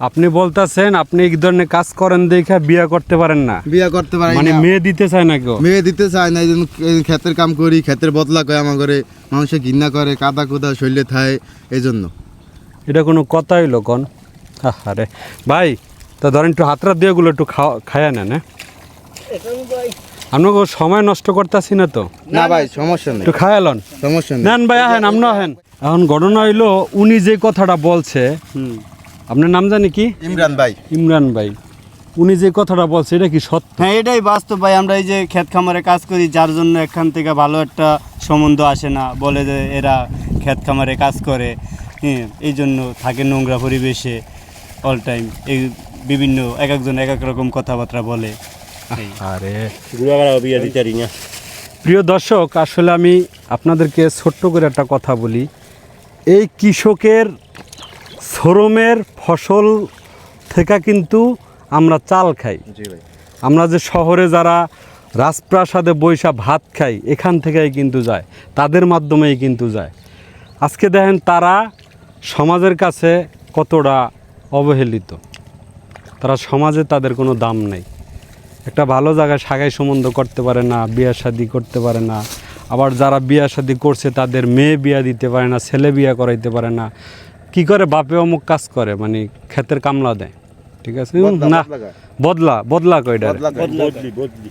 আপনি বলতেছেন আপনি এই ধরনের কাজ করেন দেখে বিয়ে করতে পারেন না। বিয়ে করতে পারেন মানে মেয়ে দিতে চায় না কেউ? মেয়ে দিতে চায় না এই জন্য ক্ষেতের কাম করি ক্ষেতের বদলা কয় আমার ঘরে মানুষে ঘৃণা করে কাদা কুদা শরীরে থায় এই জন্য। এটা কোনো কথাই হইল কোন? আরে ভাই তা ধরেন একটু হাতরা দিয়ে গুলো একটু খাওয়া খায়া নেন হ্যাঁ? আপনাকে সময় নষ্ট করতেছি না তো? না ভাই সমস্যা নেই। একটু খায়ালন সমস্যা নেই। নেন ভাই আহেন আপনি আহেন। এখন ঘটনা হইল উনি যে কথাটা বলছে আপনার নাম জানি কি? ইমরান ভাই। ইমরান ভাই। উনি যে কথাটা বলছে এটা কি সত্য? হ্যাঁ এটাই বাস্তব ভাই। আমরা এই যে ক্ষেত খামারে কাজ করি যার জন্য এখান থেকে ভালো একটা সম্বন্ধ আসে না। বলে যে এরা ক্ষেত খামারে কাজ করে। হ্যাঁ এই জন্য থাকে নোংরা পরিবেশে অল টাইম এই বিভিন্ন এক একজন এক এক রকম কথাবার্তা বলে। আরে। প্রিয় দর্শক আসলে আমি আপনাদেরকে ছোট্ট করে একটা কথা বলি। এই কৃষকের শ্রমের ফসল থেকে কিন্তু আমরা চাল খাই। আমরা যে শহরে যারা রাজপ্রাসাদে বৈশা ভাত খাই এখান থেকেই কিন্তু যায় তাদের মাধ্যমেই কিন্তু যায়। আজকে দেখেন তারা সমাজের কাছে কতটা অবহেলিত। তারা সমাজে তাদের কোনো দাম নেই। একটা ভালো জায়গায় সাগাই সম্বন্ধ করতে পারে না বিয়া শাদি করতে পারে না। আবার যারা বিয়া শাদি করছে তাদের মেয়ে বিয়া দিতে পারে না ছেলে বিয়া করাইতে পারে না। কি করে? বাপে অমুক কাজ করে মানে ক্ষেতের কামলা দেয়। ঠিক আছে? না বদলা বদলা বদলা কয়টা বদলি বদলি।